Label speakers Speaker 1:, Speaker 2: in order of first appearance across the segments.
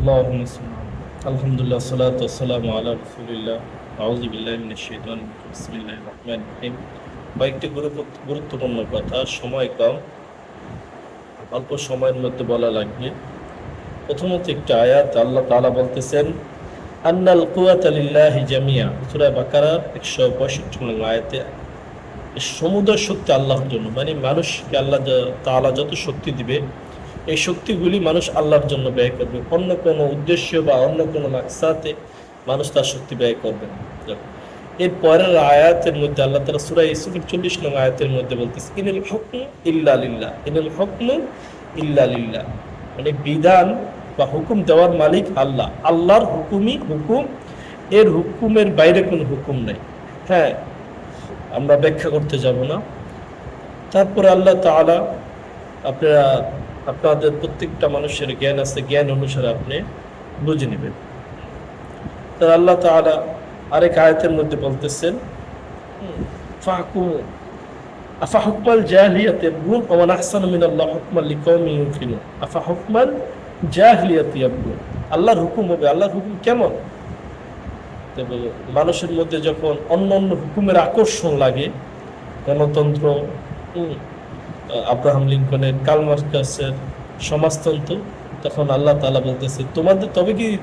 Speaker 1: আল্লাহ আলহামদুলিল্লাহ, সালাত আসসালাম আল্লাহ রসুলিল্লাহ। আউজিবিল্লাহিনিল্লাহ রহমান রহিম। কয়েকটি গুরুত্বপূর্ণ কথা। সময় কম। অল্প সময়ের মধ্যে বলা লাগবে। প্রথমত একটি আয়াত আল্লাহ তালা বলতেছেন, আন্নাল কুয়াত আলিল্লাহ জামিয়া সুরা বাকারার একশো পঁয়ষট্টি নম্বর আয়াতে সমুদয় শক্তি আল্লাহর জন্য। মানে মানুষকে আল্লাহ তালা যত শক্তি দিবে এই শক্তিগুলি মানুষ আল্লাহর জন্য ব্যয় করবে। অন্য কোনো উদ্দেশ্য বা অন্য কোনো মাকসাতে মানুষ তার শক্তি ব্যয় করবে এর পরের আয়াতের মধ্যে আল্লাহ তালা সুরা ইসুফের চল্লিশ নং আয়াতের মধ্যে বলতেছে, ইনুল হকম ইল্লা লিল্লাহ। ইনুল হকম ইল্লা লিল্লাহ। মানে বিধান বা হুকুম দেওয়ার মালিক আল্লাহ। আল্লাহর হুকুমই হুকুম। এর হুকুমের বাইরে কোনো হুকুম নেই। হ্যাঁ আমরা ব্যাখ্যা করতে যাব না। তারপরে আল্লাহ তাআলা আপনারা আপনাদের প্রত্যেকটা মানুষের জ্ঞান আছে, জ্ঞান অনুসারে আপনি বুঝে নেবেন। তো আল্লাহ তাআলা আরেক আয়াতের মধ্যে বলতেছেন আফা মান জাহিলিয়াতে ইয়াবগুন। আল্লাহর হুকুম হবে, আল্লাহর হুকুম কেমন? তবে মানুষের মধ্যে যখন অন্য অন্য হুকুমের আকর্ষণ লাগে, গণতন্ত্র আব্রাহাম লিঙ্কনের কালমার্কাসের সমাজতন্ত্র, তখন আল্লাহ তালা বলতেছে, তোমাদের তবে কি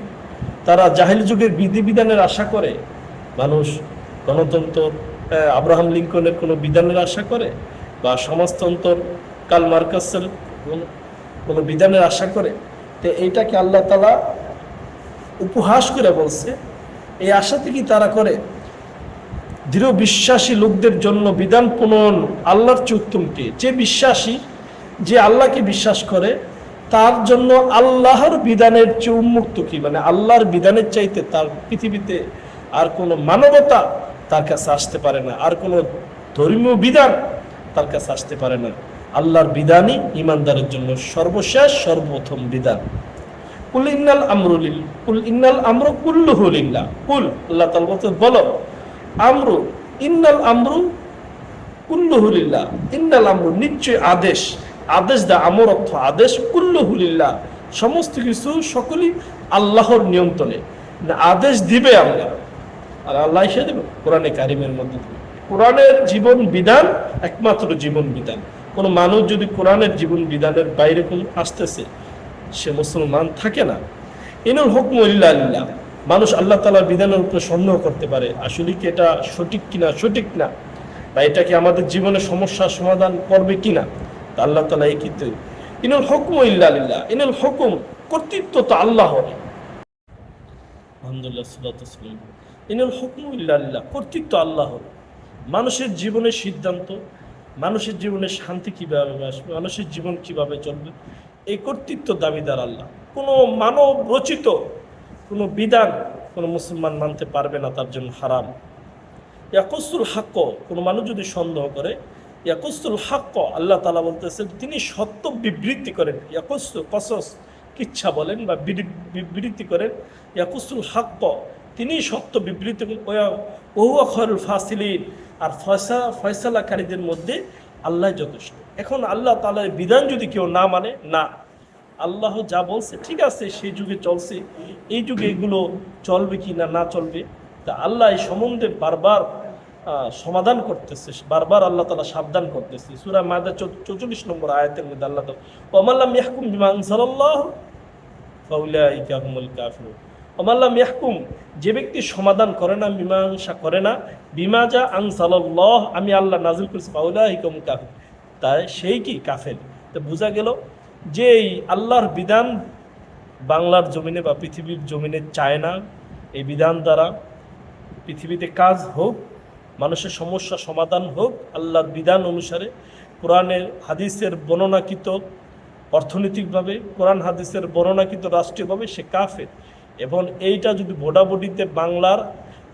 Speaker 1: তারা জাহিল যুগের বিধিবিধানের আশা করে? মানুষ গণতন্ত্র আব্রাহাম লিঙ্কনের কোনো বিধানের আশা করে? বা সমাজতন্ত্র কাল মার্কাসের কোন- বিধানের আশা করে? তো এইটাকে আল্লাহ তালা উপহাস করে বলছে, এই আশা কি তারা করে? দৃঢ় বিশ্বাসী লোকদের জন্য বিধান প্রণয়ন আল্লাহর চেয়ে উত্তম কে? যে বিশ্বাসী, যে আল্লাহকে বিশ্বাস করে, তার জন্য আল্লাহর বিধানের চেয়ে উন্মুক্ত কি? মানে আল্লাহর বিধানের চাইতে তার পৃথিবীতে আর কোনো মানবতা তার কাছে আসতে পারে না, আর কোনো ধর্মীয় বিধান তার কাছে আসতে পারে না। আল্লাহর বিধানই ইমানদারের জন্য সর্বশেষ, সর্বপ্রথম বিধান। কুল ইন্নাল আমরুলিল কুল ইন্নাল আমরু কুল্লুহু লিল্লাহ। কুল, আল্লাহ বলতে বলো আমরু, ইন্নাল আমরু কুল্লুহু লিল্লাহ। ইন্নাল আমরু নিশ্চয় আদেশ। আদেশ দা আমর অর্থ আদেশ কুল্লুহু লিল্লাহ। সমস্ত কিছু সকলই আল্লাহর নিয়ন্ত্রণে। আদেশ দিবে আল্লাহ। আর আল্লাহ এসে দেবে। কোরআনে কারিমের মধ্যে দিবে। কোরআনের জীবন বিধান একমাত্র জীবন বিধান। কোনো মানুষ যদি কোরআনের জীবন বিধানের বাইরে কোনো আসতেছে, সে মুসলমান থাকে না। ইনুল হুকম ইল্লা আল্লাহ মানুষ আল্লাহ তালার বিধানের উপরে সন্দেহ করতে পারে, আসলে কি এটা সঠিক কিনা? সঠিক না। বা এটা কি আমাদের জীবনে সমস্যার সমাধান করবে কিনা? তা আল্লাহ তালা এই কিন্তু ইনুল হুকম ইল্লা ইনুল হুকুম কর্তৃত্ব তো আলহামদুলিল্লাহ ইনুল আল্লাহ কর্তৃত্ব মানুষের জীবনের সিদ্ধান্ত, মানুষের জীবনে শান্তি কীভাবে আসবে, মানুষের জীবন কীভাবে চলবে, এই কর্তৃত্ব দাবিদার আল্লাহ। কোনো মানব রচিত কোনো বিধান কোনো মুসলমান মানতে পারবে না, তার জন্য হারাম। ইয়াকুসুল হাক্ক, কোনো মানুষ যদি সন্দেহ করে, ইয়াকুসুল হাক্ক, আল্লাহ তালা বলতেছেন তিনি সত্য বিবৃতি করেন। ইয়াকুসু কসস, কিচ্ছা বলেন বা বিবৃ- বিবৃতি করেন। ইয়াকুসুল হাক্ক, তিনি সত্য বিবৃতি ওহুয়া খয়রুল ফাসিলিন, আর ফয়সা, ফয়সালাকারীদের মধ্যে আল্লাহ যথেষ্ট। এখন আল্লাহ তালার বিধান যদি কেউ না মানে না। আল্লাহ যা বলছে, ঠিক আছে, সেই যুগে চলছে। এই যুগে এগুলো চলবে কি না না চলবে, তা আল্লাহ এই সম্বন্ধে বারবার সমাধান করতেছে, বারবার আল্লাহ তালা সাবধান করতেছে। সুরা মাদা চৌচল্লিশ নম্বর আয়াতের মধ্যে আল্লাহ তালা ওমাল্লাম ইয়াহকুম বিমা আনসালাল্লাহ ফাউলাইকা হুমুল কাফিরুন যে ব্যক্তি সমাধান করে না, মীমাংসা করে না, বিমা যা আনসালাল্লাহ আমি আল্লাহ নাজিল করেছি, ফাউলাইকা হুমুল কাফির তাই সেই কি? কাফের। তো বোঝা গেল যে এই আল্লাহর বিধান বাংলার জমিনে বা পৃথিবীর জমিনে চায় না, এই বিধান দ্বারা পৃথিবীতে কাজ হোক, মানুষের সমস্যা সমাধান হোক, আল্লাহর বিধান অনুসারে কোরআনের হাদিসের বর্ণনাকৃত অর্থনৈতিকভাবে, কোরআন হাদিসের বর্ণনাকৃত রাষ্ট্রীয়ভাবে সে কাফের। এবং এইটা যদি ভোটাভুটিতে বাংলার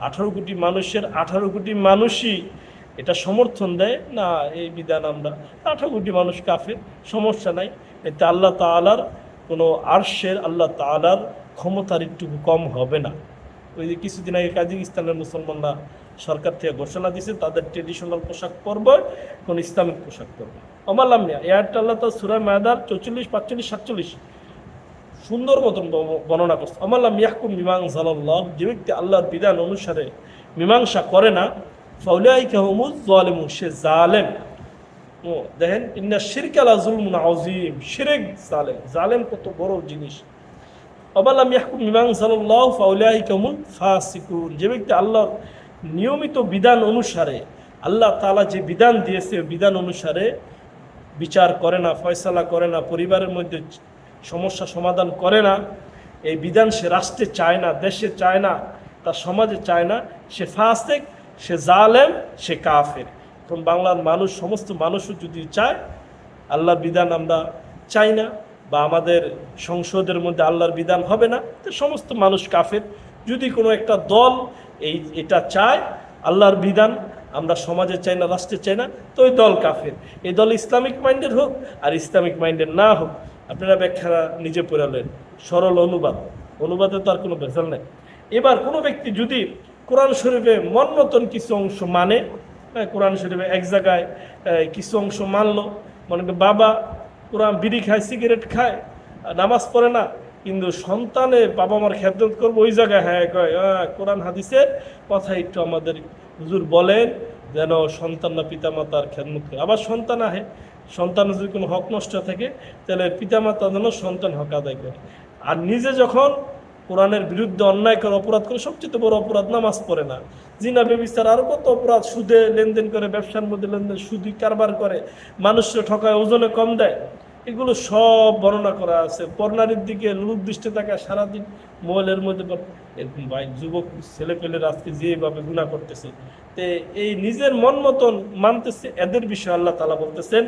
Speaker 1: আঠারো কোটি মানুষের আঠারো কোটি মানুষই এটা সমর্থন দেয়, না, এই বিধান আমরা, আঠারো কোটি মানুষ কাফের, সমস্যা নাই। এতে আল্লাহ তালার কোনো আর্শের আল্লাহ তালার ক্ষমতার একটু কম হবে না। ওই যে কিছুদিন আগে কাজিকিস্তানের মুসলমানরা সরকার থেকে ঘোষণা দিয়েছে তাদের ট্রেডিশনাল পোশাক পরবে, কোন ইসলামিক পোশাক পরবে অমালাম নিয়া এয়ারটা আল্লাহ তো সুরা মায়াদার চৌচল্লিশ, পাঁচচল্লিশ, সাতচল্লিশ সুন্দর মতন বর্ণনা করছে। আমাল্লাম ইয়াকুম মিমাং জালাল্লাহ যে ব্যক্তি আল্লাহর বিধান অনুসারে মীমাংসা করে না ফাউলাই কাহমুজ জালেমু সে জালেম। ও, দেখেন, ইন্না শিরকালা জুলমুন আজিম শিরেক, জালেম। জালেম কত বড় জিনিস। অবালাম ইয়াহকুম মিমাং সাল্লাহ ফাউলাই কামুল ফাসিকুন। যে ব্যক্তি আল্লাহর নিয়মিত বিধান অনুসারে, আল্লাহ তালা যে বিধান দিয়েছে বিধান অনুসারে বিচার করে না, ফয়সালা করে না, পরিবারের মধ্যে সমস্যা সমাধান করে না, এই বিধান সে রাষ্ট্রে চায় না, দেশে চায় না, তার সমাজে চায় না, সে ফাসেক, সে জালেম, সে কাফের। এখন বাংলার মানুষ, সমস্ত মানুষও যদি চায়, আল্লাহর বিধান আমরা চাই না বা আমাদের সংসদের মধ্যে আল্লাহর বিধান হবে না, তো সমস্ত মানুষ কাফের। যদি কোনো একটা দল এই, এটা চায়, আল্লাহর বিধান, আমরা সমাজে চাই না, রাষ্ট্রে চাই না, তো ওই দল কাফের। এই দল ইসলামিক মাইন্ডের হোক আর ইসলামিক মাইন্ডের না হোক, আপনারা ব্যাখ্যা নিজে পড়ালেন সরল অনুবাদ। অনুবাদে তো আর কোনো ভেজাল নেই। এবার কোনো ব্যক্তি যদি কোরআন শরীফে মন মতন কিছু অংশ মানে কোরআন শরীফে এক জায়গায় কিছু অংশ মানলো। মনে বাবা কোরআন বিড়ি খায়, সিগারেট খায় নামাজ পড়ে না, কিন্তু সন্তানে বাবা মার খেদমত করব, ওই জায়গায় হ্যাঁ কয় কোরআন হাদিসের কথা একটু আমাদের হুজুর বলেন, যেন সন্তান সন্তানরা পিতামাতার খেদমত করে। আবার সন্তান আহে, সন্তান যদি কোনো হক নষ্ট থাকে, তাহলে পিতামাতা যেন সন্তান হক আদায় করে। আর নিজে যখন কোরআনের বিরুদ্ধে অন্যায় করে অপরাধ করে, সবচেয়ে বড় অপরাধ নামাজ পড়ে না। জিনা বেবিস্তার আরও কত অপরাধ, সুদে লেনদেন করে, ব্যবসার মধ্যে লেনদেন, সুদি কারবার করে মানুষকে ঠকায় ওজনে কম দেয়, এগুলো সব বর্ণনা করা আছে। পর্নারীর দিকে লুক দৃষ্টি থাকা সারাদিন মোবাইলের মধ্যে এরকম ভাই, যুবক ছেলে পেলের আজকে যেভাবে গুণা করতেছে, তে এই নিজের মন মতন মানতেছে, এদের বিষয়ে আল্লাহ তালা বলতেছেন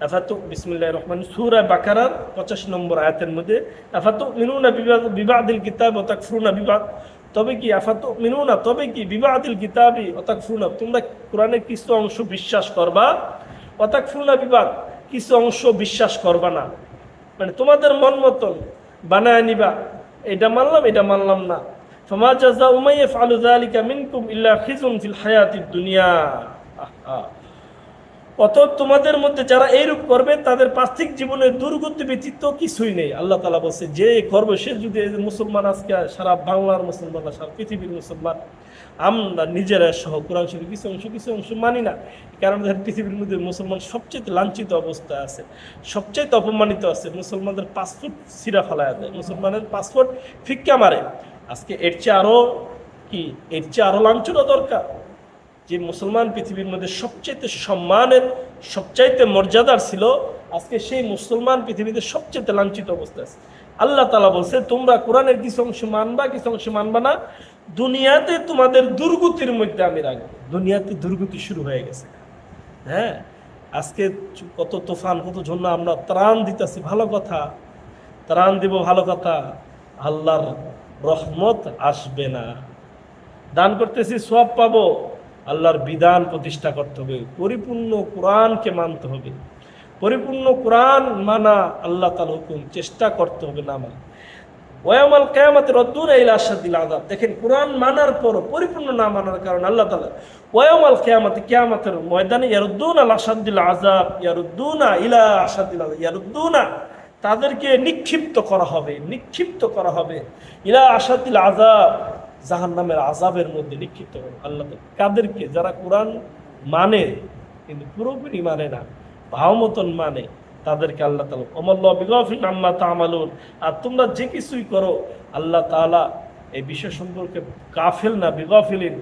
Speaker 1: আফাতু বিসমিল্লাহির রহমান সূরা বাকারার 85 নম্বর আয়াতের মধ্যে, আফাতু মিনুনা বিবাদ- বিবাদিল কিতাব ওয়া তাকফুরুনা বিবাদ। তবে কি আফাতু মিনুনা, তবে কি বিবাদিল কিতাবি ওয়া তাকফুরুনা? তোমরা কোরআনের কিছু অংশ বিশ্বাস করবা ওয়া তাকফুরুনা বিবাদ কিছু অংশ বিশ্বাস করবা না। মানে তোমাদের মন মতন বানায় নিবা, এটা মানলাম এটা মানলাম না। জাযাউ মান ইয়াফআলু যালিকা মিনকুম ইল্লা খিজুন ফিল হায়াতিদ দুনিয়া। আহা। অতএব তোমাদের মধ্যে যারা এইরূপ করবে, তাদের পার্থিক জীবনের দুর্গতি ব্যতীত কিছুই নেই। আল্লাহ তালা বলছে, যে করবে সে যদি মুসলমান আজকে সারা বাংলার মুসলমান সারা পৃথিবীর মুসলমান, আমরা নিজেরা সহ কোরআন শরীফ কিছু অংশ কিছু অংশ মানি না। কারণ পৃথিবীর মধ্যে মুসলমান সবচেয়ে লাঞ্ছিত অবস্থায় আছে সবচেয়ে অপমানিত আছে। মুসলমানদের পাসপোর্ট সিরা ফেলায় দেয়, মুসলমানের পাসপোর্ট ফিক্কা মারে। আজকে এর চেয়ে আরও কি? এর চেয়ে আরও লাঞ্ছনা দরকার। যে মুসলমান পৃথিবীর মধ্যে সবচাইতে সম্মানের, সবচাইতে মর্যাদার ছিল, আজকে সেই মুসলমান পৃথিবীতে সবচেয়ে লাঞ্ছিত অবস্থা আছে। আল্লাহ তালা বলছে, তোমরা কোরআনের কিছু অংশ মানবা, কিছু অংশ মানবা না। দুনিয়াতে তোমাদের দুর্গতির মধ্যে আমি রাখব। দুনিয়াতে দুর্গতি শুরু হয়ে গেছে। হ্যাঁ আজকে কত তুফান, কত জন্য আমরা ত্রাণ দিতেছি, ভালো কথা। ত্রাণ দিব, ভালো কথা। আল্লাহর রহমত আসবে না। দান করতেছি সব পাবো। আল্লাহর বিধান প্রতিষ্ঠা করতে হবে, পরিপূর্ণ কোরআনকে মানতে হবে। পরিপূর্ণ কোরআন মানা আল্লাহ তার হুকুম, চেষ্টা করতে হবে না মানা। ওয়ামাল কেয়ামতের রদ্দুর এই আসাদিল আদাব দেখেন, কোরআন মানার পর, পরিপূর্ণ না মানার কারণে আল্লাহ তালা ওয়ামাল কেয়ামতে, কেয়ামতের ময়দানে, ইয়ারুদ্দুন আল আসাদিল আজাব ইয়ারুদ্দুনা ইলা আসাদিল আজাব ইয়ারুদ্দুনা তাদেরকে নিক্ষিপ্ত করা হবে, নিক্ষিপ্ত করা হবে। ইলা আসাদিল আজাব জাহান নামের আজাবের মধ্যে নিক্ষিপ্ত করবে আল্লাহ কাদেরকে? যারা কোরআন মানে কিন্তু পুরোপুরি মানে না, ভাও মতন মানে তাদেরকে আল্লাহ তালা অমল্লা বিগফিন আম্মা তামালুন। আর তোমরা যে কিছুই করো, আল্লাহ তাআলা এই বিষয় সম্পর্কে গাফেল না, বিগফিলিন,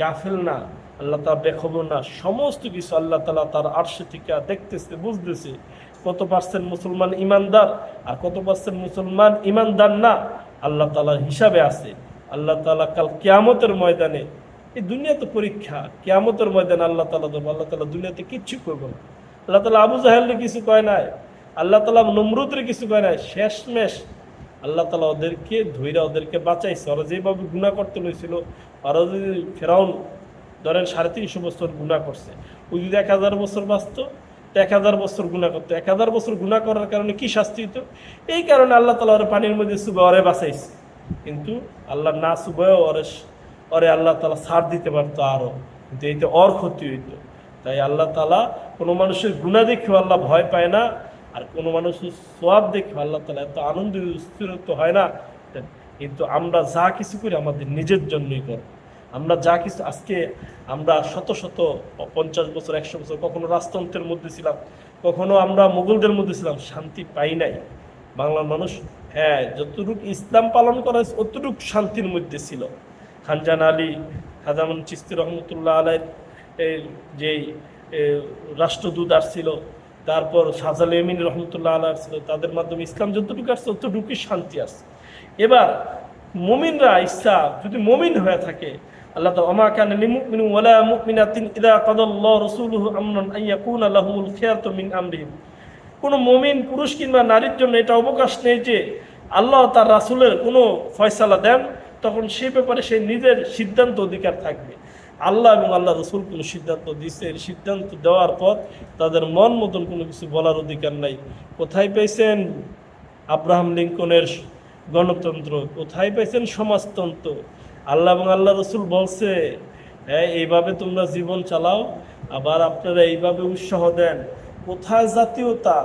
Speaker 1: গাফেল না। আল্লাহ তালা বেখবর না। সমস্ত কিছু আল্লাহ তালা তার আর্শে থেকে দেখতেছে, বুঝতেছে। কত পার্সেন্ট মুসলমান ইমানদার আর কত পার্সেন্ট মুসলমান ইমানদার না, আল্লাহ তালার হিসাবে আছে। আল্লাহ তালা কাল কেয়ামতের ময়দানে, এই দুনিয়া তো পরীক্ষা, কেয়ামতের ময়দানে আল্লাহ তালা ধরবো, আল্লাহ তালা দুনিয়াতে কিচ্ছু করব না। আল্লাহ তালা আবু জাহেলের কিছু কয় নাই, আল্লাহ তালা নমরুদের কিছু কয় নাই, শেষমেশ আল্লাহ তালা ওদেরকে ধৈরা ওদেরকে বাঁচাইছে। ওরা যেভাবে গুণা করতে লইছিল, ওরা যদি ফেরাউন ধরেন সাড়ে তিনশো বছর গুণা করছে ওই যদি এক হাজার বছর বাঁচত, তো এক হাজার বছর গুণা করতো। এক হাজার বছর গুণা করার কারণে কি শাস্তি হতো এই কারণে আল্লাহ তালা ওরা পানির মধ্যে সুবে ওরে বাঁচাইছে। কিন্তু আল্লাহ না সুবেও ওরে ওরে আল্লাহ তালা ছাড় দিতে পারতো আরও কিন্তু এইতে অর ক্ষতি হইতো। তাই আল্লাহ তালা কোনো মানুষের গুণা দেখেও আল্লাহ ভয় পায় না,
Speaker 2: আর কোনো মানুষের সোয়াব দেখে আল্লাহ তালা এত আনন্দ স্থিরত্ব হয় না। কিন্তু আমরা যা কিছু করি আমাদের নিজের জন্যই করি। আমরা যা কিছু, আজকে আমরা শত শত, পঞ্চাশ বছর, একশো বছর কখনো রাজতন্ত্রের মধ্যে ছিলাম, কখনো আমরা মুঘলদের মধ্যে ছিলাম, শান্তি পাই নাই। বাংলার মানুষ হ্যাঁ যতটুকু ইসলাম পালন করা অতটুকু শান্তির মধ্যে ছিল। খানজান আলী হাজামন চিস্তি রহমতুল্লাহ আলের যে রাষ্ট্রদূত আসছিল, তারপর শাহজাল এমিন রহমতুল্লাহ আল্লাহ আসছিল তাদের মাধ্যমে ইসলাম যতটুকু আসছে ততটুকুই শান্তি আসছে। এবার, মমিনরা ইচ্ছা, যদি মমিন হয়ে থাকে, আল্লাহ তাআলা ওমা কানা লিমুমিন ইযা কাদাল্লাহু রাসূলুহু আমরান আন মিন আমরিহিম। কোনো মমিন, পুরুষ কিংবা নারীর জন্য এটা অবকাশ নেই যে আল্লাহ তার রাসূলের কোনো ফয়সালা দেন, তখন সে ব্যাপারে সে নিজের সিদ্ধান্ত অধিকার থাকবে। আল্লাহ এবং আল্লাহ রসুল কোনো সিদ্ধান্ত দিচ্ছে সিদ্ধান্ত দেওয়ার পর তাদের মন মতন কোনো কিছু বলার অধিকার নাই। কোথায় পেয়েছেন আব্রাহাম লিঙ্কনের গণতন্ত্র? কোথায় পেয়েছেন সমাজতন্ত্র? আল্লাহ এবং আল্লাহ রসুল বলছে হ্যাঁ এইভাবে তোমরা জীবন চালাও, আবার আপনারা এইভাবে উৎসাহ দেন। কোথায় জাতীয়তা,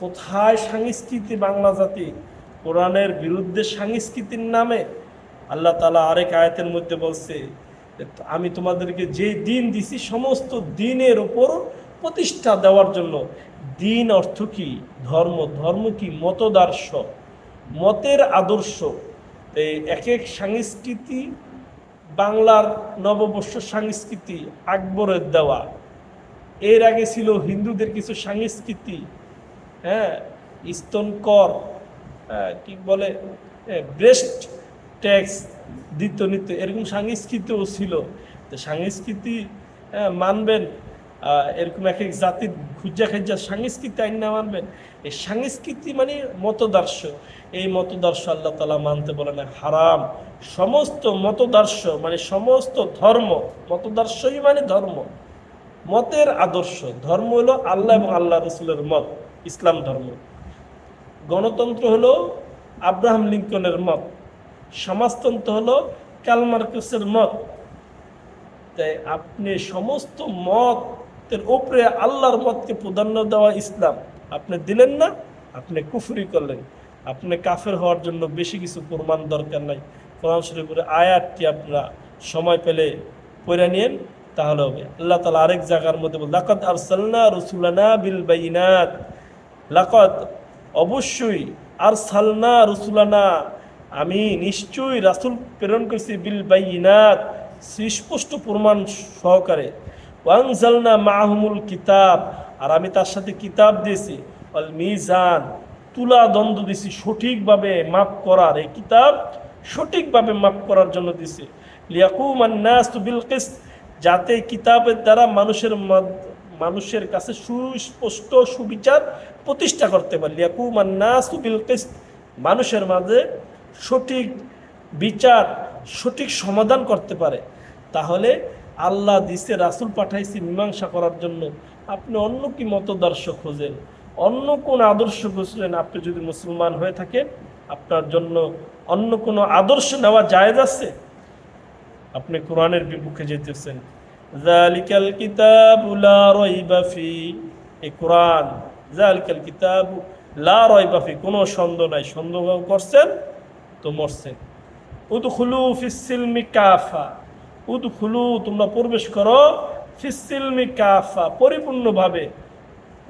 Speaker 2: কোথায় সংস্কৃতি বাংলা জাতি, কোরআনের বিরুদ্ধে সংস্কৃতির নামে আল্লাহ তালা আরেক আয়াতের মধ্যে বলছে আমি তোমাদেরকে যে দিন দিছি সমস্ত দিনের ওপর প্রতিষ্ঠা দেওয়ার জন্য। দিন অর্থ কি? ধর্ম। ধর্ম কি? মতদার্শ। মতের আদর্শ। এই এক এক সংস্কৃতি বাংলার নববর্ষ সংস্কৃতি আকবরের দেওয়া। এর আগে ছিল হিন্দুদের কিছু সংস্কৃতি হ্যাঁ স্তন কর হ্যাঁ, কি বলে ব্রেস্ট ট্যাক্স দিত নিত এরকম সংস্কৃতিও ছিল। তো সংস্কৃতি মানবেন এরকম এক এক জাতির খুঁজা খুঁজা সংস্কৃতি আইন না মানবেন। এই সংস্কৃতি মানে মতদর্শ। এই মতদর্শ আল্লাহ তালা মানতে বলে না হারাম। সমস্ত মতদর্শ মানে সমস্ত ধর্ম মতদর্শই মানে ধর্ম। মতের আদর্শ। ধর্ম হলো আল্লাহ এবং আল্লাহ রসুলের মত, ইসলাম ধর্ম। গণতন্ত্র হলো আব্রাহাম লিঙ্কনের মত। সমাজতন্ত্র হলো কালমার্কুসের মত। তাই আপনি সমস্ত মতের উপরে আল্লাহর মতকে প্রাধান্য দেওয়া ইসলাম। আপনি দিলেন না, আপনি কুফরি করলেন। আপনি কাফের হওয়ার জন্য বেশি কিছু প্রমাণ দরকার নাই। কোরআন শরীফের আয়াতটি আপনারা সময় পেলে পড়ে নিয়েন তাহলে হবে আল্লাহ তালা আরেক জায়গার মধ্যে বল লাকাত আরসালনা রসুলানা বিল বাইনাত। লাকত অবশ্যই আর সালনা রসুলানা। আমি নিশ্চয়ই রাসুল প্রেরণ করেছি বিল বাইনাত সুস্পষ্ট প্রমাণ সহকারে। ওয়াংজালনা মাহমুল কিতাব, আর আমি তার সাথে কিতাব দিয়েছি। অল মিজান, তুলা দ্বন্দ্ব দিছি সঠিকভাবে মাপ করার। এই কিতাব সঠিকভাবে মাপ করার জন্য দিছি লিয়াকুমান নাস বিল যাতে কিতাবের দ্বারা মানুষের মানুষের কাছে সুস্পষ্ট সুবিচার প্রতিষ্ঠা করতে পারে। লিয়াকুমান নাস বিল কিস মানুষের মাঝে সঠিক বিচার, সঠিক সমাধান করতে পারে। তাহলে আল্লাহ দিছে, রাসুল পাঠাইছে মীমাংসা করার জন্য। আপনি অন্য কি মতদর্শ খোঁজেন? অন্য কোন আদর্শ খুঁজলেন? আপনি যদি মুসলমান হয়ে থাকেন, আপনার জন্য অন্য কোনো আদর্শ নেওয়া জায়েজ আছে? আপনি কোরআনের বিপক্ষে যেতেছেন জালিকাল কিতাবু লা রাইবা ফি, এই কোরআন জালিকাল কিতাবু লা রাইবা ফি, কোনো সন্দেহ নাই। সন্দেহ করছেন তো মরছেন। উদখুলু ফিসিলমি কাফা, উদখুলু, তোমরা প্রবেশ করো ফিসিলমি কাফা, পরিপূর্ণভাবে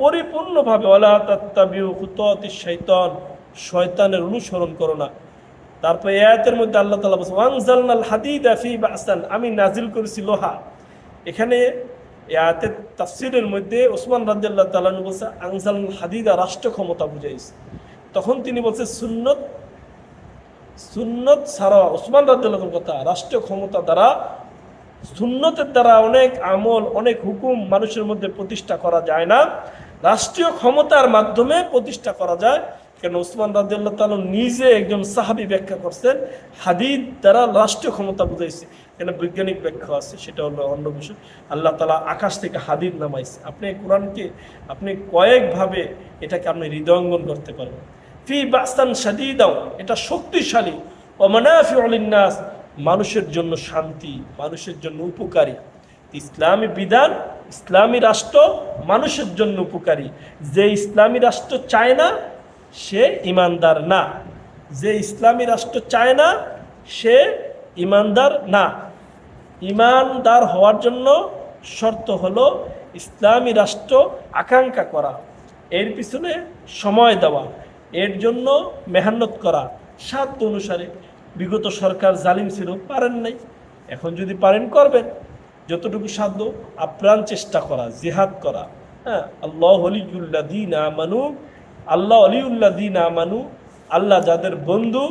Speaker 2: পরিপূর্ণভাবে ওলা তাত্তাবিউ খুততি শৈতান শয়তানের অনুসরণ করো না। তারপর এই আয়াতের মধ্যে আল্লাহ তাআলা বলছে আমি নাজিল করেছি লোহা। এখানে এই আয়াতের তাফসিরের মধ্যে ওসমান বলছে, আনজালনাল হাদিদা রাষ্ট্র ক্ষমতা বুঝাইছে। তখন তিনি বলছে, সুন্নত সুন্নত ছাড়া ওসমান রাদিয়াল্লাহুর কথা রাষ্ট্রীয় ক্ষমতা দ্বারা, সুন্নতের দ্বারা অনেক আমল, অনেক হুকুম মানুষের মধ্যে প্রতিষ্ঠা করা যায় না। রাষ্ট্রীয় ক্ষমতার মাধ্যমে প্রতিষ্ঠা করা যায়। কেন ওসমান রাদিয়াল্লাহ তাআলা নিজে একজন সাহাবী ব্যাখ্যা করছেন, হাদিদ দ্বারা রাষ্ট্রীয় ক্ষমতা বুঝাইছে। কেন বৈজ্ঞানিক ব্যাখ্যা আছে, সেটা হলো অন্য বিষয়। আল্লাহ তালা আকাশ থেকে হাদিদ নামাইছে। আপনি কোরআনকে, আপনি কয়েকভাবে এটাকে আপনি হৃদয়ঙ্গন করতে পারবেন। ফি বাস্তান সাদিদাও এটা শক্তিশালী। অমানাফি অলিন্নাস মানুষের জন্য শান্তি, মানুষের জন্য উপকারী। ইসলামী বিধান, ইসলামী রাষ্ট্র, মানুষের জন্য উপকারী। যে ইসলামী রাষ্ট্র চায় না সে ইমানদার না। যে ইসলামী রাষ্ট্র চায় না, সে ইমানদার না। ইমানদার হওয়ার জন্য শর্ত হলো ইসলামী রাষ্ট্র আকাঙ্ক্ষা করা, এর পিছনে সময় দেওয়া, এর জন্য মেহনত করা। সাধ্য অনুসারে বিগত সরকার জালিম ছিল, পারেন নাই। এখন যদি পারেন, করবেন। যতটুকু সাধ্য, আপ্রাণ চেষ্টা করা, জিহাদ করা। হ্যাঁ আল্লাহ অলিউল্লা দিন আমানু আল্লাহ অলিউল্লা দিন আমানু, আল্লাহ যাদের বন্ধু,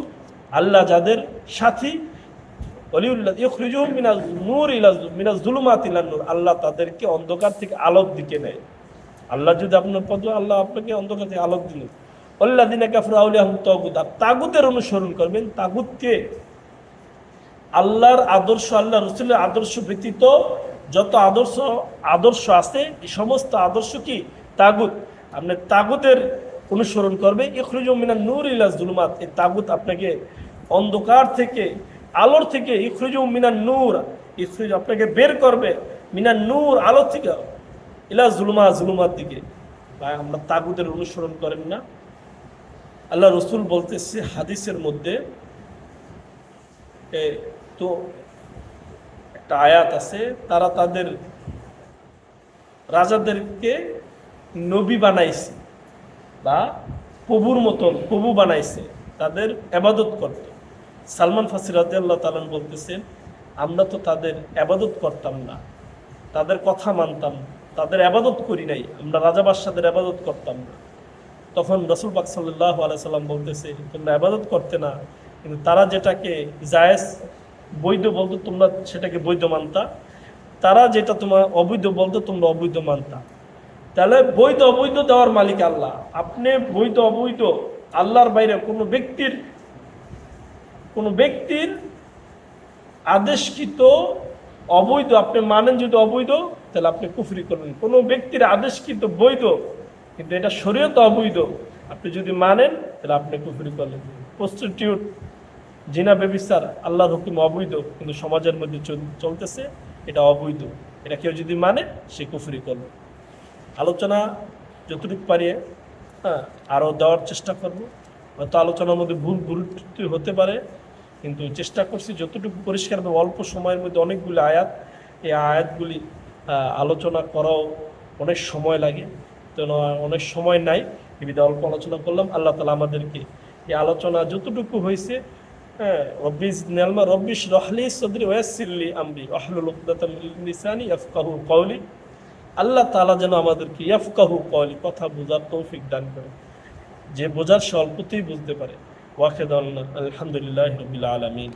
Speaker 2: আল্লাহ যাদের সাথী অলিউল্লাহ ইখরিজুহুম মিনাল নূর ইলা মিনাজ জুলুমাত ইলা নূর। আল্লাহ তাদেরকে অন্ধকার থেকে আলোর দিকে নেয়। আল্লাহ যদি আপনার পদ আল্লাহ আপনাকে অন্ধকার থেকে আলোক দিল আল্লাহ দিনে তাগুত আর তাগুতের অনুসরণ করবেন। তাগুতকে আল্লাহর আদর্শ আল্লাহ রসুলের আদর্শ ব্যতীত যত আদর্শ আদর্শ আছে, এই সমস্ত আদর্শ কি? তাগুত। আপনি তাগুতের অনুসরণ করবে। ইখরুজ নূর ইলা জুলুমাত। এই তাগুত আপনাকে অন্ধকার থেকে, আলোর থেকে ইখরুজ মিনান নূর, ইখরুজ আপনাকে বের করবে মিনান নূর, আলো থেকে ইলা জুলুমা, জুলুমার দিকে। তাই আমরা তাগুতের অনুসরণ করেন না। আল্লাহ রসুল বলতেছে হাদিসের মধ্যে তো একটা আয়াত আছে, তারা তাদের রাজাদেরকে নবী বানাইছে। বা প্রভুর মতন প্রভু বানাইছে, তাদের আবাদত করত। সালমান ফাসির আল্লাহ তালান বলতেছেন, আমরা তো তাদের আবাদত করতাম না, তাদের কথা মানতাম, তাদের আবাদত করি নাই, আমরা রাজা বাদশাদের আবাদত করতাম না। তখন রসুল পাক সাল্লাহ আলাইসাল্লাম বলতেছে, তোমরা আবাদত করতে না, কিন্তু তারা যেটাকে জায়েজ, বৈধ বলতো তোমরা সেটাকে বৈধ মানতা, তারা যেটা তোমার অবৈধ বলতো তোমরা অবৈধ মানতা। তাহলে বৈধ অবৈধ দেওয়ার মালিক আল্লাহ। আপনি বৈধ অবৈধ আল্লাহর বাইরে কোনো ব্যক্তির কোনো ব্যক্তির আদেশকৃত অবৈধ, আপনি মানেন যদি অবৈধ, তাহলে আপনি কুফরি করবেন। কোনো ব্যক্তির আদেশকৃত বৈধ, কিন্তু এটা শরীয়ত অবৈধ, আপনি যদি মানেন, তাহলে আপনি কুফরি করলেন। প্রস্টিটিউট জিনা বেবিস্তার আল্লাহর হুকুম অবৈধ, কিন্তু সমাজের মধ্যে চল- চলতেছে, এটা অবৈধ। এটা কেউ যদি মানে সে কুফরি করবে আলোচনা যতটুকু পারি হ্যাঁ আরও দেওয়ার চেষ্টা করব। হয়তো আলোচনার মধ্যে ভুল গুরুত্ব হতে পারে, কিন্তু চেষ্টা করছি যতটুকু পরিষ্কারভাবে অল্প সময়ের মধ্যে অনেকগুলি আয়াত, এই আয়াতগুলি আলোচনা করাও অনেক সময় লাগে। তো অনেক সময় নাই এবিধে অল্প আলোচনা করলাম। আল্লাহ তালা আমাদেরকে এই আলোচনা যতটুকু হয়েছে হ্যাঁ রব্বিশ রহলি সদরি ওয়াসিল্লি আমরি আহলুল উকদাতাম কওলি। আল্লাহ তালা যেন আমাদেরকে ইয়াফকাহু কলি কথা বোঝার তৌফিক দান করে যে বোঝার স্বল্পতেই বুঝতে পারে। ওয়াকেদ আলহামদুলিল্লাহ রবিল আলমিন।